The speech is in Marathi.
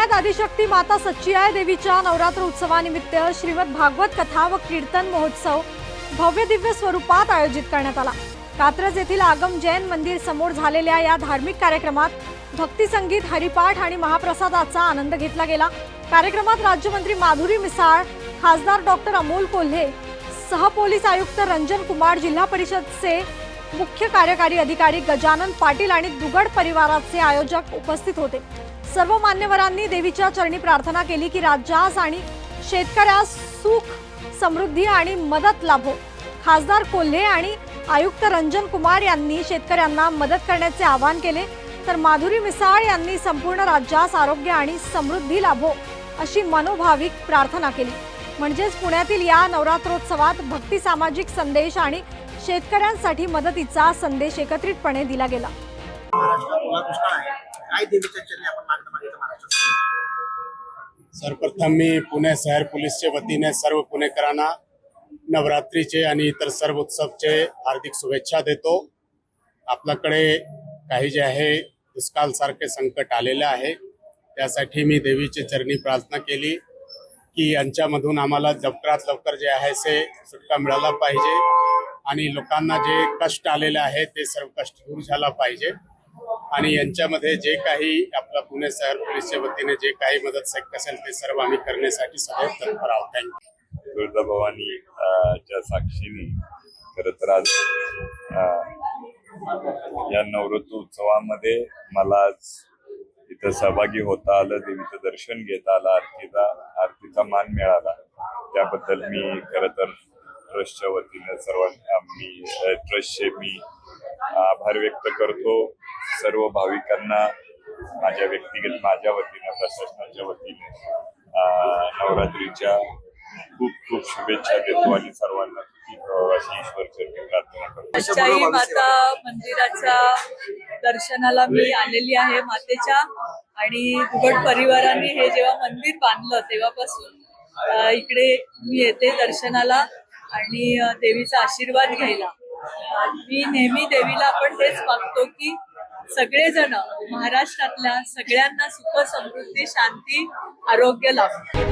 पुण्यात आदिशक्ती माता सच्चिदाय देवीच्या नवरात्र उत्सवानिमित्त श्रीमद भागवत कथा व कीर्तन महोत्सव भव्य दिव्य स्वरूपात आयोजित करण्यात आला. कात्रज येथील आगम जैन मंदिर समोर झालेल्या या धार्मिक कार्यक्रमात भक्ती संगीत हरिपाठ आणि महाप्रसादाचा आनंद घेतला गेला. कार्यक्रमात राज्यमंत्री माधुरी मिसाळ खासदार डॉक्टर अमोल कोल्हे सहपोलीस आयुक्त रंजन कुमार जिल्हा परिषदचे मुख्य कार्यकारी अधिकारी गजानन पाटील आणि दुगड परिवाराचे आयोजक उपस्थित होते. सर्व मान्यवरांनी देवीच्या चरणी प्रार्थना केली की राज्यास आणि शेतकऱ्यास सुख समृद्धी आणि मदत लाभो. खासदार कोल्हे आणि आयुक्त रंजन कुमार यांनी शेतकऱ्यांना मदत करण्याचे आवाहन केले. तर माधुरी मिसाळ यांनी संपूर्ण राज्यास आरोग्य आणि समृद्धी लाभो अशी मनोभाविक प्रार्थना केली. म्हणजेच पुण्यातील या नवरात्रोत्सवात भक्ती सामाजिक संदेश आणि शेतकऱ्यांसाठी मदतीचा संदेश एकत्रितपणे दिला गेला. सर्वप्रथम मी पुणे शहर पोलीसच्या वतीने सर्व पुणेकरांना नवरात्रीचे आणि इतर सर्व उत्सवचे हार्दिक शुभेच्छा देतो. आपल्याकडे काही जे आहे दुष्काळसारखे संकट आलेले आहे. त्यासाठी मी देवीची चरणी प्रार्थना केली की यांच्यामधून आम्हाला लवकरात लवकर जे आहे ते सुटका मिळाला पाहिजे. आणि लोकांना जे कष्ट आलेले आहे ते सर्व कष्ट दूर झाला पाहिजे. आणि यांच्यामध्ये जे काही आपला पुणे शहर पोलीसच्या वतीने जे काही मदत शक्य असेल ते सर्व आम्ही करण्यासाठी सदैव तत्पर आहोत. थँक्यू तुळजाभवानी च्या साक्षीने खर तर आज या नवरात्र उत्सवामध्ये मला आज इथं सहभागी होता आलं देवीचं दर्शन घेता आलं आरतीचा आरतीचा मान मिळाला. त्याबद्दल मी खर तर ट्रस्टच्या वतीने सर्वांना मी ट्रस्टचे मी आभार व्यक्त करतो. सर्व भाविकांना माझ्या व्यक्तिगत माझ्या वतीने प्रशासनाच्या वतीने नवरात्रीच्या खूप खूप शुभेच्छा देतो आणि सर्वांना सुखी अशी माता मंदिराच्या दर्शनाला मी आलेली आहे मातेच्या आणि दुगड परिवाराने हे जेव्हा मंदिर बांधलं तेव्हापासून इकडे मी येते दर्शनाला. आणि देवीचा आशीर्वाद घ्यायला. मी नेहमी देवीला आपण हेच मागतो की सगळेजण महाराष्ट्रातल्या सगळ्यांना सुख समृद्धी शांती आरोग्य लाभ